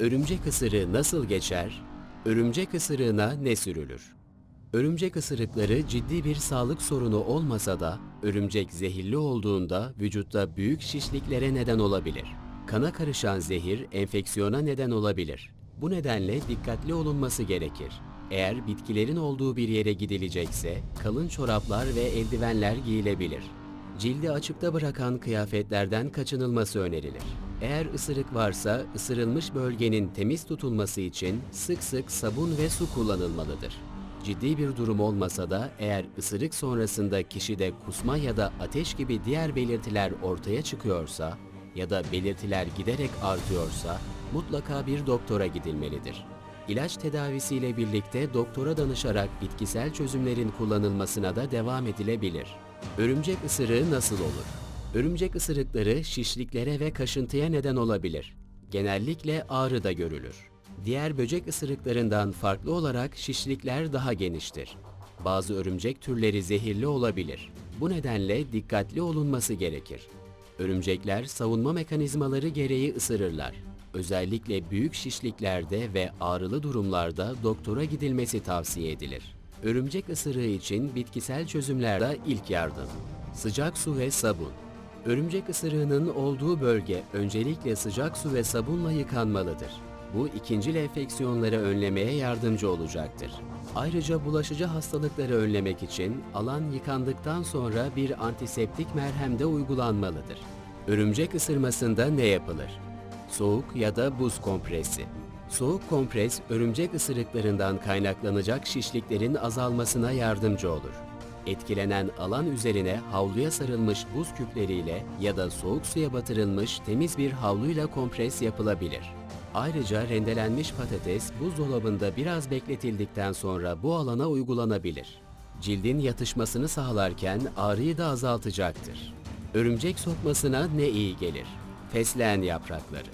Örümcek ısırığı nasıl geçer? Örümcek ısırığına ne sürülür? Örümcek ısırıkları ciddi bir sağlık sorunu olmasa da örümcek zehirli olduğunda vücutta büyük şişliklere neden olabilir. Kana karışan zehir enfeksiyona neden olabilir. Bu nedenle dikkatli olunması gerekir. Eğer bitkilerin olduğu bir yere gidilecekse kalın çoraplar ve eldivenler giyilebilir. Cildi açıkta bırakan kıyafetlerden kaçınılması önerilir. Eğer ısırık varsa ısırılmış bölgenin temiz tutulması için sık sık sabun ve su kullanılmalıdır. Ciddi bir durum olmasa da eğer ısırık sonrasında kişide kusma ya da ateş gibi diğer belirtiler ortaya çıkıyorsa ya da belirtiler giderek artıyorsa mutlaka bir doktora gidilmelidir. İlaç tedavisiyle birlikte doktora danışarak bitkisel çözümlerin kullanılmasına da devam edilebilir. Örümcek ısırığı nasıl olur? Örümcek ısırıkları şişliklere ve kaşıntıya neden olabilir. Genellikle ağrı da görülür. Diğer böcek ısırıklarından farklı olarak şişlikler daha geniştir. Bazı örümcek türleri zehirli olabilir. Bu nedenle dikkatli olunması gerekir. Örümcekler savunma mekanizmaları gereği ısırırlar. Özellikle büyük şişliklerde ve ağrılı durumlarda doktora gidilmesi tavsiye edilir. Örümcek ısırığı için bitkisel çözümlerde ilk yardım. Sıcak su ve sabun. Örümcek ısırığının olduğu bölge öncelikle sıcak su ve sabunla yıkanmalıdır. Bu ikincil enfeksiyonları önlemeye yardımcı olacaktır. Ayrıca bulaşıcı hastalıkları önlemek için alan yıkandıktan sonra bir antiseptik merhem de uygulanmalıdır. Örümcek ısırmasında ne yapılır? Soğuk ya da buz kompresi. Soğuk kompres, örümcek ısırıklarından kaynaklanacak şişliklerin azalmasına yardımcı olur. Etkilenen alan üzerine havluya sarılmış buz küpleriyle ya da soğuk suya batırılmış temiz bir havluyla kompres yapılabilir. Ayrıca rendelenmiş patates buzdolabında biraz bekletildikten sonra bu alana uygulanabilir. Cildin yatışmasını sağlarken ağrıyı da azaltacaktır. Örümcek sokmasına ne iyi gelir? Fesleğen yaprakları.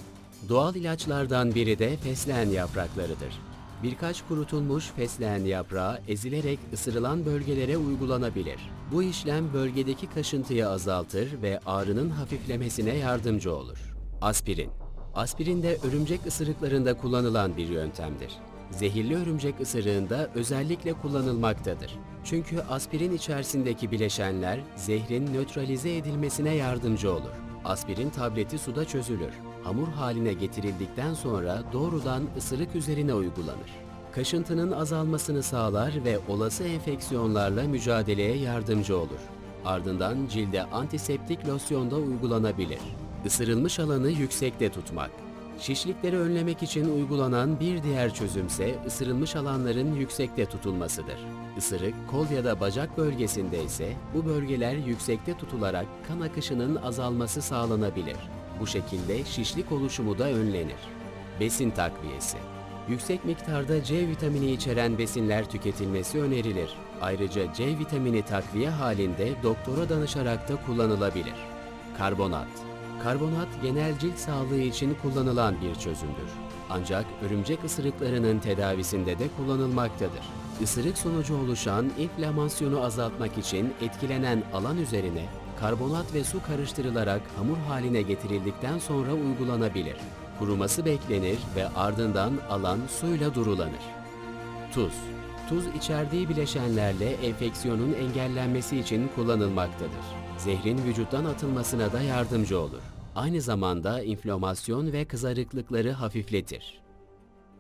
Doğal ilaçlardan biri de fesleğen yapraklarıdır. Birkaç kurutulmuş fesleğen yaprağı ezilerek ısırılan bölgelere uygulanabilir. Bu işlem bölgedeki kaşıntıyı azaltır ve ağrının hafiflemesine yardımcı olur. Aspirin. Aspirin de örümcek ısırıklarında kullanılan bir yöntemdir. Zehirli örümcek ısırığında özellikle kullanılmaktadır. Çünkü aspirin içerisindeki bileşenler zehrin nötralize edilmesine yardımcı olur. Aspirin tableti suda çözülür. Hamur haline getirildikten sonra doğrudan ısırık üzerine uygulanır. Kaşıntının azalmasını sağlar ve olası enfeksiyonlarla mücadeleye yardımcı olur. Ardından cilde antiseptik losyon da uygulanabilir. Isırılmış alanı yüksekte tutmak. Şişlikleri önlemek için uygulanan bir diğer çözümse ısırılmış alanların yüksekte tutulmasıdır. Isırık, kol ya da bacak bölgesinde ise bu bölgeler yüksekte tutularak kan akışının azalması sağlanabilir. Bu şekilde şişlik oluşumu da önlenir. Besin takviyesi. Yüksek miktarda C vitamini içeren besinler tüketilmesi önerilir. Ayrıca C vitamini takviye halinde doktora danışarak da kullanılabilir. Karbonat. Karbonat genel cilt sağlığı için kullanılan bir çözümdür. Ancak örümcek ısırıklarının tedavisinde de kullanılmaktadır. Isırık sonucu oluşan inflamasyonu azaltmak için etkilenen alan üzerine karbonat ve su karıştırılarak hamur haline getirildikten sonra uygulanabilir. Kuruması beklenir ve ardından alan suyla durulanır. Tuz. Tuz içerdiği bileşenlerle enfeksiyonun engellenmesi için kullanılmaktadır. Zehrin vücuttan atılmasına da yardımcı olur. Aynı zamanda inflamasyon ve kızarıklıkları hafifletir.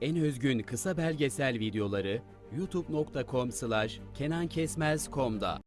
En özgün kısa belgesel videoları youtube.com/kenankesmez.com'da.